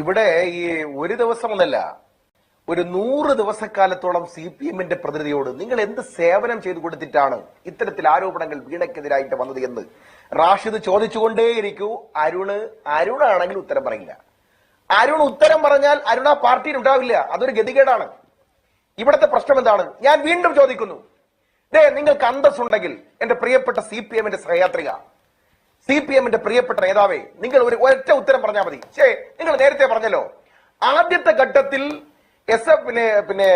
ഇവിടെ ഈ ഒരു ദിവസം ഒന്നല്ല ഒരു നൂറ് ദിവസക്കാലത്തോളം സി പി എമ്മിന്റെ പ്രതിനിധിയോട് നിങ്ങൾ എന്ത് സേവനം ചെയ്തു കൊടുത്തിട്ടാണ് ഇത്തരത്തിൽ ആരോപണങ്ങൾ വീണയ്ക്കെതിരായിട്ട് വന്നത് എന്ന്? റാഷിദ് ചോദിച്ചുകൊണ്ടേയിരിക്കൂ. അരുണ് അരുണാണെങ്കിൽ ഉത്തരം പറയില്ല. അരുൺ ഉത്തരം പറഞ്ഞാൽ അരുൺ ആ പാർട്ടിയിൽ ഉണ്ടാവില്ല. അതൊരു ഗതികേടാണ്. ഇവിടുത്തെ പ്രശ്നം എന്താണ്? ഞാൻ വീണ്ടും ചോദിക്കുന്നു. ദേ നിങ്ങൾക്ക് അന്തസ്സുണ്ടെങ്കിൽ എന്റെ പ്രിയപ്പെട്ട സി പി എമ്മിന്റെ സഹയാത്രിക സി പി എമ്മിന്റെ പ്രിയപ്പെട്ട നേതാവേ നിങ്ങൾ ഒരു ഒറ്റ ഉത്തരം പറഞ്ഞാൽ മതി. ശേ നിങ്ങൾ നേരത്തെ പറഞ്ഞല്ലോ. ആദ്യത്തെ ഘട്ടത്തിൽ എസ് എഫ് പിന്നെ പിന്നെ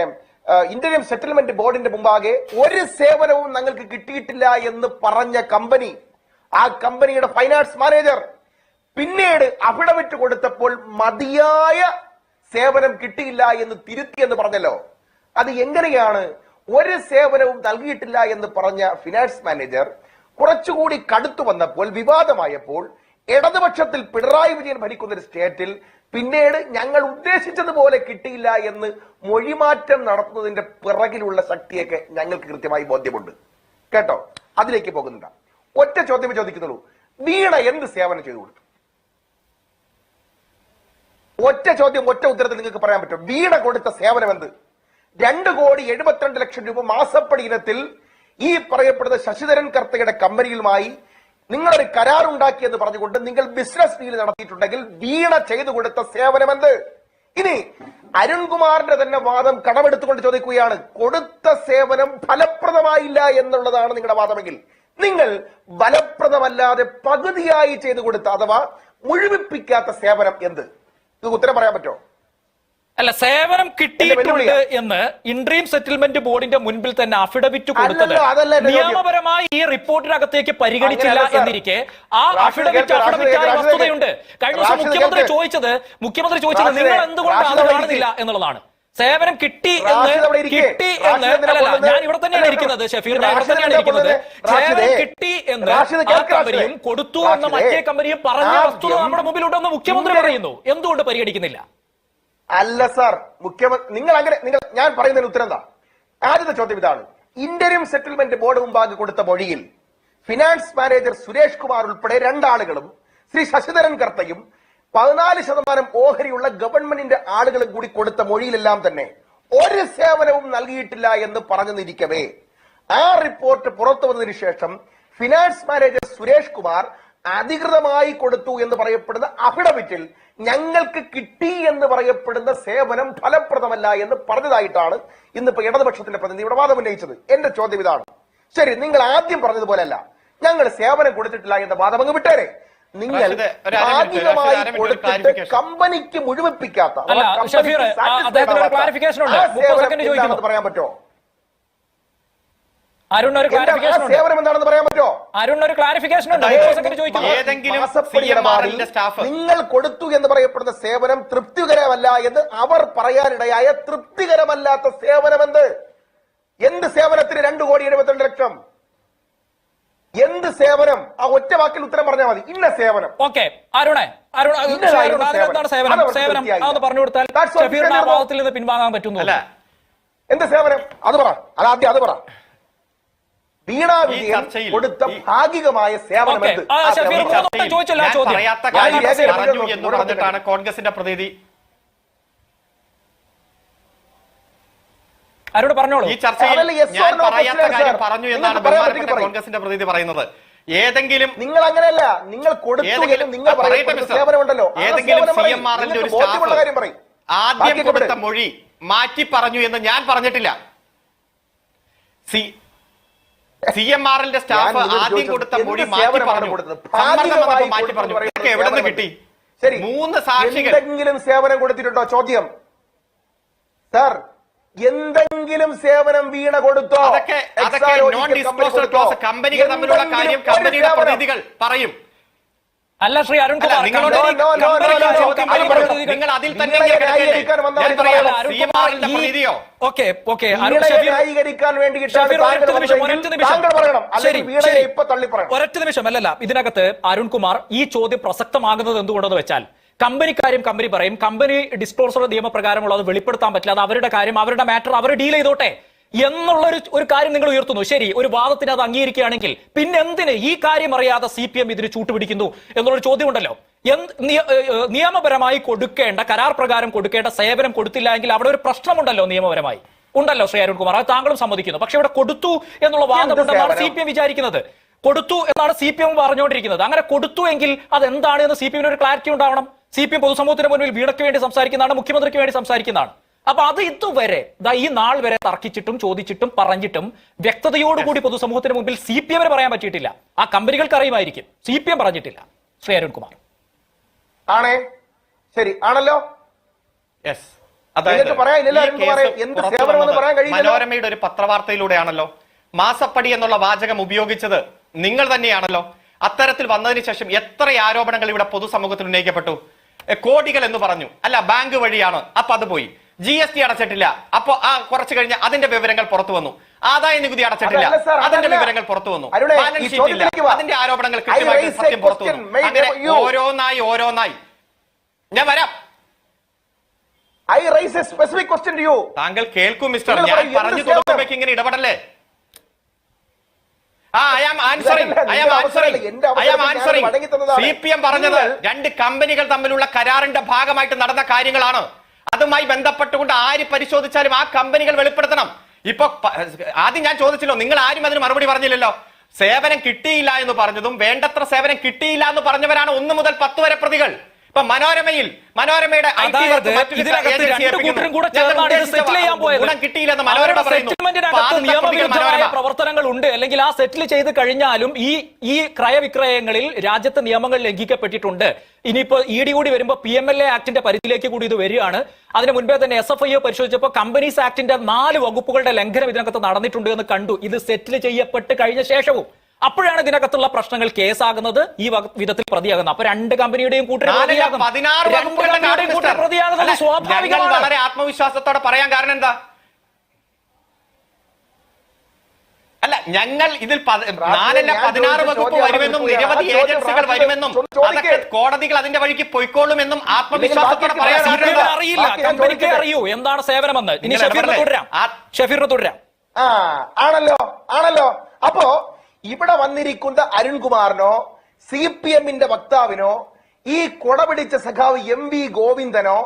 ഇന്ത്യൻ സെറ്റിൽമെന്റ് ബോർഡിന്റെ മുമ്പാകെ ഒരു സേവനവും ഞങ്ങൾക്ക് കിട്ടിയിട്ടില്ല എന്ന് പറഞ്ഞ കമ്പനി ആ കമ്പനിയുടെ ഫൈനാൻസ് മാനേജർ പിന്നീട് അഫിഡവിറ്റ് കൊടുത്തപ്പോൾ മതിയായ സേവനം കിട്ടിയില്ല എന്ന് തിരുത്തി എന്ന് പറഞ്ഞല്ലോ. അത് എങ്ങനെയാണ് ഒരു സേവനവും നൽകിയിട്ടില്ല എന്ന് പറഞ്ഞ ഫിനാൻസ് മാനേജർ കുറച്ചുകൂടി കടുത്തു വന്നപ്പോൾ വിവാദമായപ്പോൾ ഇടതുപക്ഷത്തിൽ പിണറായി വിജയൻ ഭരിക്കുന്ന ഒരു സ്റ്റേറ്റിൽ പിന്നീട് ഞങ്ങൾ ഉദ്ദേശിച്ചതുപോലെ കിട്ടിയില്ല എന്ന് മൊഴിമാറ്റം നടത്തുന്നതിന്റെ പിറകിലുള്ള ശക്തിയൊക്കെ ഞങ്ങൾക്ക് കൃത്യമായി ബോധ്യമുണ്ട്. കേട്ടോ? അതിലേക്ക് പോകുന്നില്ല. ഒറ്റ ചോദ്യമേ ചോദിക്കുന്നുള്ളൂ. വീണ എന്ത് സേവനം ചെയ്തു കൊടുത്തു? ഒറ്റ ചോദ്യം ഒറ്റ ഉത്തരത്തിൽ നിങ്ങൾക്ക് പറയാൻ പറ്റും. വീണ കൊടുത്ത സേവനം എന്ത് രണ്ട് കോടി എഴുപത്തിരണ്ട് ലക്ഷം രൂപ മാസപ്പടി ഇനത്തിൽ ഈ പറയപ്പെടുന്ന ശശിധരൻ കർത്തയുടെ കമ്പനിയുമായി നിങ്ങളൊരു കരാർ ഉണ്ടാക്കിയെന്ന് പറഞ്ഞുകൊണ്ട് നിങ്ങൾ ബിസിനസ് ഡീൽ നടത്തിയിട്ടുണ്ടെങ്കിൽ വീണ ചെയ്തു കൊടുത്ത സേവനം എന്ത് ഇനി അരുൺകുമാറിന്റെ തന്നെ വാദം കടമെടുത്തുകൊണ്ട് ചോദിക്കുകയാണ്. കൊടുത്ത സേവനം ഫലപ്രദമായില്ല എന്നുള്ളതാണ് നിങ്ങളുടെ വാദമെങ്കിൽ നിങ്ങൾ ഫലപ്രദമല്ലാതെ പകുതിയായി ചെയ്തു കൊടുത്ത അഥവാ മുഴുവിപ്പിക്കാത്ത സേവനം എന്ത്? ഇത് ഉത്തരം പറയാൻ പറ്റുമോ? അല്ല സേവനം കിട്ടിയിട്ടുണ്ട് എന്ന് ഇൻട്രീം സെറ്റിൽമെന്റ് ബോർഡിന്റെ മുൻപിൽ തന്നെ അഫിഡവിറ്റ് കൊടുത്തത്. നിയമപരമായി ഈ റിപ്പോർട്ടിനകത്തേക്ക് പരിഗണിച്ചില്ല എന്നിരിക്കെ. ആ അഫിഡവിറ്റ് അഫിഡവിറ്റായ വസ്തുതയുണ്ട്. കഴിഞ്ഞ ദിവസം മുഖ്യമന്ത്രി ചോദിച്ചത് മുഖ്യമന്ത്രി ചോദിച്ചത് നിങ്ങൾ എന്തുകൊണ്ടാണ് അത് കാണുന്നില്ല എന്നുള്ളതാണ്. സേവനം കിട്ടി എന്ന് കിട്ടി എന്ന് അല്ല അല്ലല്ല ഞാൻ ഇവിടെ തന്നെയാണ് ഇരിക്കുന്നത് ഷഫീർ ഞാൻ ഇവിടെ തന്നെയാണ് ഇരിക്കുന്നത്. സേവനം കിട്ടി എന്ന് ആ കമ്പനിയും കൊടുത്തു എന്ന മറ്റേ കമ്പനിയും പറഞ്ഞ വസ്തുത നമ്മുടെ മുമ്പിലുണ്ടെന്ന് മുഖ്യമന്ത്രി പറയുന്നു. എന്തുകൊണ്ട് പരിഗണിക്കുന്നില്ല? അല്ല സാർ. മുഖ്യമന്ത്രി നിങ്ങൾ അങ്ങനെ നിങ്ങൾ ഞാൻ പറയുന്നതിന് ഉത്തരം എന്താ? ആദ്യത്തെ ചോദ്യം ഇതാണ്. ഇന്ത്യൻ സെറ്റിൽമെന്റ് ബോർഡ് മുമ്പാകെ കൊടുത്ത മൊഴിയിൽ ഫിനാൻസ് മാനേജർ സുരേഷ് കുമാർ ഉൾപ്പെടെ രണ്ടാളുകളും ശ്രീ ശശിധരൻ കർത്തയും പതിനാല് ശതമാനം ഓഹരിയുള്ള ഗവൺമെന്റിന്റെ ആളുകളും കൂടി കൊടുത്ത മൊഴിയിലെല്ലാം തന്നെ ഒരു സേവനവും നൽകിയിട്ടില്ല എന്ന് പറഞ്ഞു നിരിക്കവേ ആ റിപ്പോർട്ട് പുറത്തു വന്നതിന് ശേഷം ഫിനാൻസ് മാനേജർ സുരേഷ് കുമാർ അധികൃതമായി കൊടുത്തു എന്ന് പറയപ്പെടുന്ന അഫിഡവിറ്റിൽ ഞങ്ങൾക്ക് കിട്ടി എന്ന് പറയപ്പെടുന്ന സേവനം ഫലപ്രദമല്ല എന്ന് പറഞ്ഞതായിട്ടാണ് ഇന്നിപ്പോ ഇടതുപക്ഷത്തിന്റെ പ്രതിനിധി ഇവിടെ വാദം ഉന്നയിച്ചത്. എന്റെ ചോദ്യം ഇതാണ്. ശരി നിങ്ങൾ ആദ്യം പറഞ്ഞതുപോലെയല്ല. ഞങ്ങൾ സേവനം കൊടുത്തിട്ടില്ല എന്ന വാദം അങ്ങ് വിട്ടേരെ. നിങ്ങൾ ഭാഗികമായി കൊടുത്തിട്ട് കമ്പനിക്ക് മുഴുമിപ്പിക്കാത്ത പറയാൻ പറ്റുമോ? അരുൺ ഒരു ക്ലാരിഫിക്കേഷൻ ഉണ്ട്. സേവനം എന്താണെന്ന് പറയാൻ പറ്റുമോ അരുൺ ഒരു ക്ലാരിഫിക്കേഷൻ നിങ്ങൾ കൊടുത്തു എന്ന് പറയപ്പെടുന്ന സേവനം തൃപ്തികരമല്ല എന്ന് അവർ പറയാനിടയായ തൃപ്തികരമല്ലാത്ത സേവനം എന്ത്? എന്ത് സേവനത്തിന് രണ്ടു കോടി എഴുപത്തിരണ്ട് ലക്ഷം? എന്ത് സേവനം? ആ ഒറ്റ വാക്കിൽ ഉത്തരം പറഞ്ഞാൽ മതി. ഇന്ന സേവനം. ഓക്കെ. അരുണേ അരുൺ അതിനെന്താണ് സേവനം. സേവനം? പറഞ്ഞു കൊടുത്താൽ ഭാഗത്തിൽ നിന്ന് പിൻവാങ്ങാൻ പറ്റുന്നു. എന്ത് സേവനം? അത് പറ. അത് ആദ്യം അത് പറ. വീണ വിജയൻ കൊടുത്ത ഭാഗികമായ സേവനം ഓക്കേ. എന്ത് ആ, ആ ഷഫീർ സേവനം മൂന്ന് ചർച്ചയിൽ ചോദിച്ചല്ലോ ആ ഞാൻ ചോദ്യം. പറയാത്ത ഞാൻ കാര്യം ഈ രേഖയിൽ പറഞ്ഞു ഇവിടെ എന്ന് ഇവിടെ പറഞ്ഞിട്ടാണ് കോൺഗ്രസിന്റെ പ്രതിനിധി അരുൺ പറഞ്ഞോളൂ? ഈ ചർച്ചയിൽ ഞാൻ പറയാത്ത കാര്യം പറഞ്ഞു എന്നാണ് ബഹുമാനപ്പെട്ട കോൺഗ്രസിന്റെ പ്രതിനിധി പറയുന്നത്. ഏതെങ്കിലും നിങ്ങൾ അങ്ങനെയല്ല. നിങ്ങൾ കൊടുത്തെങ്കിലും നിങ്ങൾ ആ, പറയട്ടെ പറയപ്പെടുന്ന മിസ്റ്റർ. സേവനം ഉണ്ടല്ലോ ആ ഏതെങ്കിലും സി എം ആർ ഒരു നിങ്ങൾക്ക് ബോധ്യമുള്ള കാര്യം സ്റ്റാഫ് ആദ്യം കൊടുത്ത മൊഴി മാറ്റി പറഞ്ഞു എന്ന് ഞാൻ പറഞ്ഞിട്ടില്ല. സി സി എം ആർ എന്റെ സ്റ്റാഫ് ആദ്യം കൊടുത്ത മൊഴി മാറ്റി പറഞ്ഞു. മാറ്റി പറഞ്ഞു. എവിടെ നിന്ന് കിട്ടി? ശരി. മൂന്ന് സാക്ഷികൾ. എന്തെങ്കിലും സേവനം കൊടുത്തിട്ടുണ്ടോ? ചോദ്യം. സാർ എന്തെങ്കിലും സേവനം വീണ കൊടുത്തോ? അതൊക്കെ അതൊക്കെ നോൺ ഡിസ്ക്ലോസർ ക്ലോസ് കമ്പനികൾ തമ്മിലുള്ള കാര്യം കമ്പനിയുടെ പ്രതിനിധികൾ പറയും. അല്ല ശ്രീ അരുൺ കുമാർ നിങ്ങളോട് company- No, no, no, company- no, no, no. Company അത് പറയണം. പ്രതിനിധികൾ- നിങ്ങൾ അതിൽ തന്നെ ഓക്കെ ഒരൊറ്റ നിമിഷം അല്ലല്ല ഇതിനകത്ത് അരുൺകുമാർ ഈ ചോദ്യം പ്രസക്തമാകുന്നത് എന്തുകൊണ്ടെന്ന് വെച്ചാൽ കമ്പനി കാര്യം കമ്പനി പറയും കമ്പനി ഡിസ്ക്ലോസർ നിയമപ്രകാരമുള്ളത് വെളിപ്പെടുത്താൻ പറ്റില്ല അത് അവരുടെ കാര്യം അവരുടെ മാറ്റർ അവർ ഡീൽ ചെയ്തോട്ടെ. എന്നുള്ള ഒരു ഒരു കാര്യം നിങ്ങൾ ഉയർത്തുന്നു. ശരി ഒരു വാദത്തിന് അത് അംഗീകരിക്കുകയാണെങ്കിൽ പിന്നെ എന്തിന് ഈ കാര്യം അറിയാതെ സി പി എം ഇതിന് ചൂട്ടുപിടിക്കുന്നു എന്നുള്ളൊരു ചോദ്യമുണ്ടല്ലോ. നിയമപരമായി കൊടുക്കേണ്ട കരാർ പ്രകാരം കൊടുക്കേണ്ട സേവനം കൊടുത്തില്ല എങ്കിൽ അവിടെ ഒരു പ്രശ്നമുണ്ടല്ലോ നിയമപരമായി. ഉണ്ടല്ലോ ശ്രീ അരുൺകുമാർ അത് താങ്കളും സമ്മതിക്കുന്നു. പക്ഷെ ഇവിടെ കൊടുത്തു എന്നുള്ള വാദമുണ്ടെന്നാണ് സി? പി എം വിചാരിക്കുന്നത്. കൊടുത്തു എന്നാണ് സി പി എം പറഞ്ഞുകൊണ്ടിരിക്കുന്നത്. അങ്ങനെ കൊടുത്തു എങ്കിൽ അത് എന്താണ് എന്ന് സി പി എമ്മിന് ഒരു ക്ലാരിറ്റി ഉണ്ടാവണം. സി പി എം പൊതുസമൂഹത്തിന് മുന്നിൽ വീണയ്ക്ക് വേണ്ടി സംസാരിക്കുന്നതാണ് മുഖ്യമന്ത്രിക്ക് വേണ്ടി സംസാരിക്കുന്നതാണ്. അപ്പൊ അത് ഇതുവരെ ദാ ഈ നാൾ വരെ തർക്കിച്ചിട്ടും ചോദിച്ചിട്ടും പറഞ്ഞിട്ടും വ്യക്തതയോടുകൂടി പൊതുസമൂഹത്തിന് മുമ്പിൽ സി പി എമ്മിന് പറയാൻ പറ്റിയിട്ടില്ല. ആ കമ്പനികൾക്ക് അറിയുമായിരിക്കും. സി പി എം പറഞ്ഞിട്ടില്ല. ശ്രീ അരുൺകുമാർ. ആണേ? ശരി. ആണല്ലോ? യെസ്. മനോരമയുടെ ഒരു പത്രവാർത്തയിലൂടെയാണല്ലോ. മാസപ്പടി എന്നുള്ള വാചകം ഉപയോഗിച്ചത് നിങ്ങൾ തന്നെയാണല്ലോ. അത്തരത്തിൽ വന്നതിന് ശേഷം എത്ര ആരോപണങ്ങൾ ഇവിടെ പൊതുസമൂഹത്തിൽ ഉന്നയിക്കപ്പെട്ടു? കോടികൾ എന്ന് പറഞ്ഞു. അല്ല ബാങ്ക് വഴിയാണ്. അപ്പൊ അത് പോയി. ജി എസ് ടി അടച്ചിട്ടില്ല. അപ്പൊ ആ കുറച്ച് കഴിഞ്ഞ് അതിന്റെ വിവരങ്ങൾ പുറത്തു വന്നു. ആദായ നികുതി അടച്ചിട്ടില്ല. അതിന്റെ വിവരങ്ങൾ പുറത്തു വന്നു. ബാലൻസ് ഈ ഷീറ്റ് ഇല്ല. അതിന്റെ ആരോപണങ്ങൾ കൃത്യമായിട്ട് സത്യം പുറത്തു വന്നു. അങ്ങനെ ഓരോന്നായി ഓരോന്നായി. ഞാൻ വരാം. I rise a specific question to you താങ്കൾ കേൾക്കൂ മിസ്റ്റർ. ഞാൻ പറഞ്ഞു? തുടങ്ങുമ്പോഴേക്ക് ഇങ്ങനെ ഇടപെടല്ലേ. സി പി എം പറഞ്ഞത് രണ്ട് കമ്പനികൾ തമ്മിലുള്ള കരാറിന്റെ ഭാഗമായിട്ട് നടന്ന കാര്യങ്ങളാണ്. അതുമായി ബന്ധപ്പെട്ടുകൊണ്ട് ആര് പരിശോധിച്ചാലും ആ കമ്പനികൾ വെളിപ്പെടുത്തണം. ഇപ്പൊ ആദ്യം ഞാൻ ചോദിച്ചല്ലോ നിങ്ങൾ ആരും അതിന് മറുപടി പറഞ്ഞില്ലല്ലോ. സേവനം കിട്ടിയില്ല എന്ന് പറഞ്ഞതും വേണ്ടത്ര സേവനം കിട്ടിയില്ല എന്ന് പറഞ്ഞവരാണ് ഒന്ന് മുതൽ പത്ത് വരെ പ്രതികൾ. ഇപ്പൊ മനോരമയിൽ മനോരമയുടെ കിട്ടിയില്ലെന്ന് മനോരമ നിയമവിരുദ്ധമായ പ്രവർത്തനങ്ങൾ ഉണ്ട് അല്ലെങ്കിൽ ആ സെറ്റിൽ ചെയ്ത് കഴിഞ്ഞാലും ഈ ഈ ക്രയവിക്രയങ്ങളിൽ രാജ്യത്തെ നിയമങ്ങൾ ലംഘിക്കപ്പെട്ടിട്ടുണ്ട്. ഇനിയിപ്പോ ഇ ഡി കൂടി വരുമ്പോൾ പി എം എൽ എ ആക്ടിന്റെ പരിധിയിലേക്ക് കൂടി ഇത് വരികയാണ്. അതിന് മുൻപേ തന്നെ എസ് എഫ് ഐ പരിശോധിച്ചപ്പോൾ കമ്പനീസ് ആക്ടിന്റെ നാല് വകുപ്പുകളുടെ ലംഘനം ഇതിനകത്ത് നടന്നിട്ടുണ്ട് എന്ന് കണ്ടു. ഇത് സെറ്റിൽ ചെയ്യപ്പെട്ട് കഴിഞ്ഞ ശേഷവും. അപ്പോഴാണ് ഇതിനകത്തുള്ള പ്രശ്നങ്ങൾ കേസാകുന്നത്. ഈ വിധത്തിൽ പ്രതിയാകുന്നത്. അപ്പൊ രണ്ട് കമ്പനിയുടെയും ഞങ്ങൾ സ്വാഭാവികമാണ്. വളരെ ആത്മവിശ്വാസത്തോടെ പറയാൻ കാരണം എന്താ? അല്ല ഞങ്ങൾ ഇതിൽ നാലല്ല പതിനാറ് വകുപ്പ് വരുമെന്നും നിരവധി ഏജൻസികൾ വരുമെന്നും അതൊക്കെ കോടതികൾ അതിന്റെ വഴിക്ക് പൊയ്ക്കോളുമെന്നും ആത്മവിശ്വാസത്തോടെ പറയാൻ അറിയില്ല. കമ്പനിക്ക്. അറിയൂ. എന്താണ് സേവനമെന്ന്? ഇനി ഷഫീറിന് തുടരാം. ആണല്ലോ ആണല്ലോ. അപ്പോ ഇവിടെ വന്നിരിക്കുന്ന അരുൺകുമാറിനോ സി പി എമ്മിന്റെ വക്താവിനോ ഈ കൊടപിടിച്ച സഖാവ് എം വി ഗോവിന്ദനോ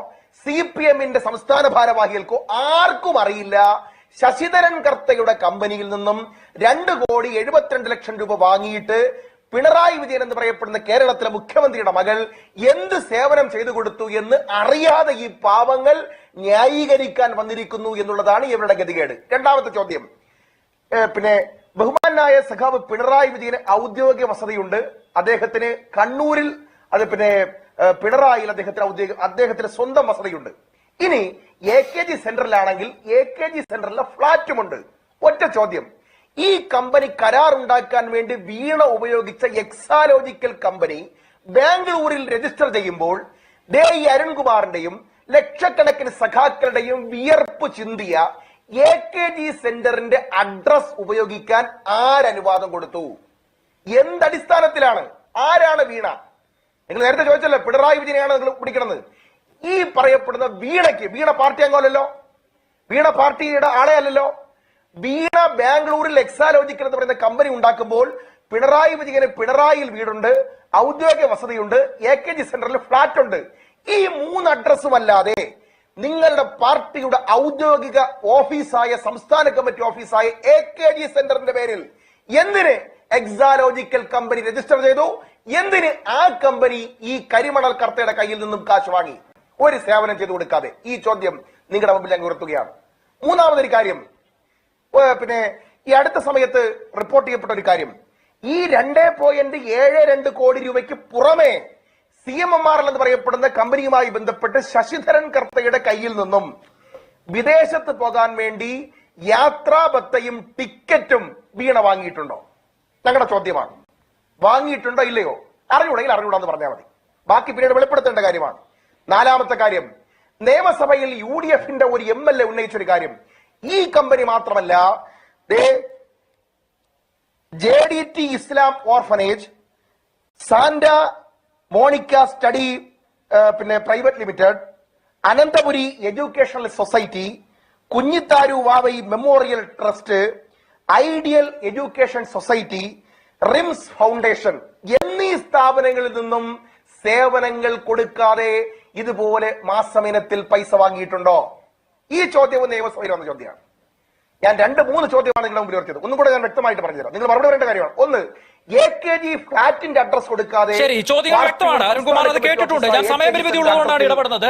സി പി എമ്മിന്റെ സംസ്ഥാന ഭാരവാഹികൾക്കോ ആർക്കും അറിയില്ല. ശശിധരൻ കർത്തയുടെ കമ്പനിയിൽ നിന്നും രണ്ട് കോടി എഴുപത്തിരണ്ട് ലക്ഷം രൂപ വാങ്ങിയിട്ട് പിണറായി വിജയൻ എന്ന് പറയപ്പെടുന്ന കേരളത്തിലെ മുഖ്യമന്ത്രിയുടെ മകൾ എന്ത് സേവനം ചെയ്തു കൊടുത്തു എന്ന് അറിയാതെ ഈ പാവങ്ങൾ ന്യായീകരിക്കാൻ വന്നിരിക്കുന്നു എന്നുള്ളതാണ് ഇവരുടെ ഗതികേട്. രണ്ടാമത്തെ ചോദ്യം. പിന്നെ ബഹുമാനായ സഖാവ് പിണറായി വിജയന് ഔദ്യോഗിക വസതിയുണ്ട്. അദ്ദേഹത്തിന് കണ്ണൂരിൽ അത് പിന്നെ പിണറായിൽ അദ്ദേഹത്തിന് ഔദ്യോഗിക അദ്ദേഹത്തിന് സ്വന്തം വസതിയുണ്ട്. ഇനി എ കെ ജി സെന്ററിലാണെങ്കിൽ എ കെ ജി സെന്ററിലെ ഫ്ളാറ്റുമുണ്ട്. ഒറ്റ ചോദ്യം. ഈ കമ്പനി കരാർ ഉണ്ടാക്കാൻ വേണ്ടി വീണ ഉപയോഗിച്ച എക്സാലോജിക്കൽ കമ്പനി ബാംഗ്ലൂരിൽ രജിസ്റ്റർ ചെയ്യുമ്പോൾ ദേ ഈ അരുൺകുമാറിന്റെയും ലക്ഷക്കണക്കിന് സഖാക്കളുടെയും വിയർപ്പ് ചിന്തിയ എ കെ ജി സെന്ററിന്റെ അഡ്രസ് ഉപയോഗിക്കാൻ ആരനുവാദം കൊടുത്തു? എന്തടിസ്ഥാനത്തിലാണ്? ആരാണ് വീണ? നിങ്ങൾ നേരത്തെ ചോദിച്ചല്ലോ പിണറായി വിജയനെയാണ് നിങ്ങൾ പിടിക്കണത്. ഈ പറയപ്പെടുന്ന വീണയ്ക്ക് വീണ പാർട്ടി അംഗമല്ലല്ലോ? വീണ പാർട്ടിയുടെ ആളെ അല്ലല്ലോ? വീണ ബാംഗ്ലൂരിൽ എക്സാലോജിക്കൽ എന്ന് പറയുന്ന കമ്പനി ഉണ്ടാക്കുമ്പോൾ പിണറായി വിജയന് പിണറായിയിൽ വീടുണ്ട് ഔദ്യോഗിക വസതിയുണ്ട് എ കെ ജി സെന്ററിൽ ഫ്ളാറ്റ് ഉണ്ട് ഈ മൂന്ന് അഡ്രസ്സും അല്ലാതെ നിങ്ങളുടെ പാർട്ടിയുടെ ഔദ്യോഗിക ഓഫീസായ സംസ്ഥാന കമ്മിറ്റി ഓഫീസായ എ കെ ജി സെന്ററിന്റെ പേരിൽ എന്തിന് എക്സാലോജിക്കൽ കമ്പനി രജിസ്റ്റർ ചെയ്തു? എന്തിന് ആ കമ്പനി ഈ കരിമണൽ കർത്തയുടെ കയ്യിൽ നിന്നും കാശ് വാങ്ങി? ഒരു സേവനം ചെയ്തു കൊടുക്കാതെ. ഈ ചോദ്യം നിങ്ങളുടെ മുമ്പിൽ ഞാൻ ഉയർത്തുകയാണ്. മൂന്നാമതൊരു കാര്യം പിന്നെ ഈ അടുത്ത സമയത്ത് റിപ്പോർട്ട് ചെയ്യപ്പെട്ട ഒരു കാര്യം. ഈ രണ്ടേ പോയിന്റ് ഏഴ് രണ്ട് കോടി രൂപയ്ക്ക് പുറമെ സി എം എം ആർ എന്ന് പറയപ്പെടുന്ന കമ്പനിയുമായി ബന്ധപ്പെട്ട് ശശിധരൻ കർത്തയുടെ കയ്യിൽ നിന്നും വിദേശത്ത് പോകാൻ വേണ്ടി യാത്രാബത്തയും ടിക്കറ്റും വീണ വാങ്ങിയിട്ടുണ്ടോ? ഞങ്ങളുടെ ചോദ്യമാണ്. വാങ്ങിയിട്ടുണ്ടോ ഇല്ലയോ? അറിഞ്ഞൂടെങ്കിൽ അറിഞ്ഞൂടാന്ന് പറഞ്ഞാൽ മതി. ബാക്കി പിന്നീട് വെളിപ്പെടുത്തേണ്ട കാര്യമാണ്. നാലാമത്തെ കാര്യം നിയമസഭയിൽ യു ഡി എഫിന്റെ ഒരു എം എൽ എ ഉന്നയിച്ചൊരു കാര്യം. ഈ കമ്പനി മാത്രമല്ല J D T Islam orphanage Santa Monica study പിന്നെ private limited Ananthapuri educational society Kunjitharu Vavai memorial trust ideal education society RIMS foundation എന്നീ സ്ഥാപനങ്ങളിൽ നിന്നും സേവനങ്ങൾ കൊടുക്കാതെ ഇതുപോലെ മാസമിനത്തിൽ പൈസ വാങ്ങിയിട്ടുണ്ടോ? ഈ ചോദ്യവും നിയമസഭയിൽ വന്ന ചോദ്യമാണ്. ഞാൻ രണ്ട് മൂന്ന് ചോദ്യമാണ് നിങ്ങളുടെ മുമ്പിൽ ഉയർത്തിയത്. ഒന്നും കൂടെ ഞാൻ വ്യക്തമായിട്ട് പറഞ്ഞുതരാം. നിങ്ങൾ മറുപടി പറയേണ്ട കാര്യമാണ്. ഒന്ന് എ കെ ജി ഫ്ലാറ്റിന്റെ അഡ്രസ് കൊടുക്കാതെ ശരി ചോദ്യം വ്യക്തമാണ്. അരുൺകുമാർ അത് കേട്ടിട്ടുണ്ട്. ഞാൻ സമയപരിമിതി ഉള്ളതുകൊണ്ടാണ് ഇടപെടുന്നത്.